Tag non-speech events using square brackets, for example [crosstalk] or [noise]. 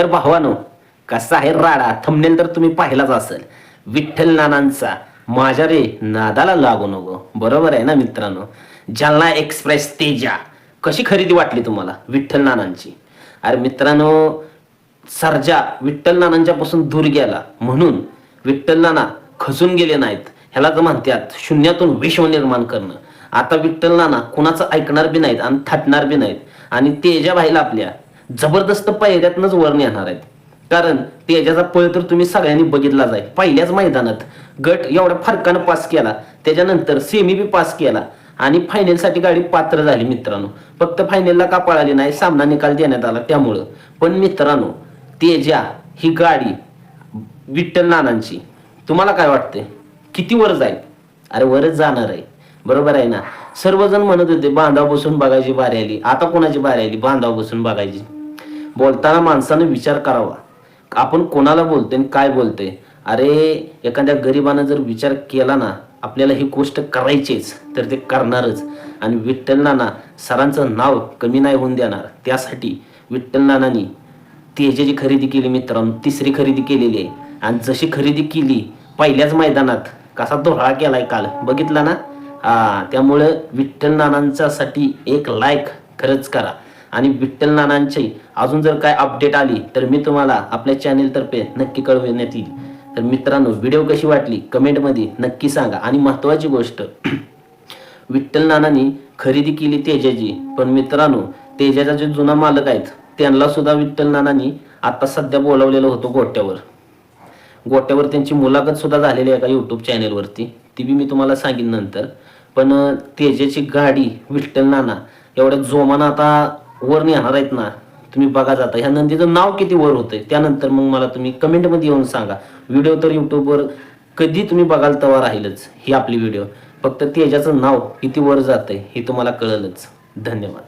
तर भावानो कसा आहे राडा? थंबनेल तर तुम्ही पाहिलाच असेल. विठ्ठल नानांचा. माझ्या रे नादाला लागू नको. बरोबर आहे ना मित्रांनो? जालना एक्सप्रेस तेजा. कशी खरेदी वाटली तुम्हाला विठ्ठल नानांची? अरे मित्रांनो सर्जा विठ्ठल नानांच्या पासून दूर गेला. म्हणून विठ्ठल नाना खचून गेले नाहीत. ह्याला तर म्हणतात शून्यातून विश्व निर्माण करणं. आता विठ्ठल नाना कुणाचं ऐकणार बी नाहीत आणि थाटणार बी नाहीत. आणि तेजा भाईला आपल्या जबरदस्त पायऱ्यातनच वर नेणार आहेत. कारण तेजाचा पळ तर तुम्ही सगळ्यांनी बघितला आहे. पहिल्याच मैदानात गट एवढ्या फरकानं पास केला. त्याच्यानंतर सेमी बी पास केला. आणि फायनलसाठी गाडी पात्र झाली मित्रांनो. फक्त फायनलला का पळाली नाही सामना निकाल देण्यात आला त्यामुळं. पण मित्रांनो तेजा ही गाडी विठ्ठल नानांची. तुम्हाला काय वाटते किती वर जाईल? अरे वरच जाणार आहे. बरोबर आहे ना? सर्वजण म्हणत होते बांधाव बसून बघायची बारी आली. आता कोणाची बारी आली? बांधाव बसून बघायची. बोलताना माणसानं विचार करावा. आपण कोणाला बोलतोय आणि काय बोलतोय? अरे एखाद्या गरिबानं जर विचार केला ना आपल्याला ही गोष्ट करायचीच तर ते करणारच. आणि विठ्ठल नाना सरांचं नाव कमी नाही होऊन देणार. त्यासाठी विठ्ठल नानांनी जी खरेदी केली मित्रांनो. तिसरी खरेदी केलेली आहे. आणि जशी खरेदी केली पहिल्याच मैदानात कसा धोळा केलाय काल. बघितला ना? हा त्यामुळं विठ्ठल नानांच्यासाठी एक लाईक खरंच करा. आणि विठ्ठल नानांची अजून जर काय अपडेट आली तर मी तुम्हाला आपल्या चॅनेलतर्फे नक्की कळविण्यात येईल. तर मित्रांनो व्हिडिओ कशी वाटली? कमेंटमध्ये नक्की सांगा. आणि महत्त्वाची गोष्ट [clears throat] विठ्ठल नानांनी खरेदी केली तेजाची. पण मित्रांनो तेजाचा जे जुना मालक आहेत त्यांना सुद्धा विठ्ठल नानांनी आता सध्या बोलावलेलं होतं गोट्यावर. गोट्यावर त्यांची मुलाखत सुद्धा झालेली आहे का युट्यूब चॅनेलवरती ती बी मी तुम्हाला सांगेन नंतर. पण तेजाची गाडी विठ्ठल नाना एवढ्या जोमानं आता वर नेणार आहेत ना. तुम्ही बघा जाता. ह्या नंदीचं नाव किती वर होतंय. त्यानंतर मग मला तुम्ही कमेंटमध्ये येऊन सांगा. व्हिडिओ तर युट्यूबवर कधी तुम्ही बघाल तेव्हा राहीलच. ही आपली व्हिडिओ. फक्त तेजाचं नाव किती वर जातंय हे तुम्हाला कळलंच. धन्यवाद.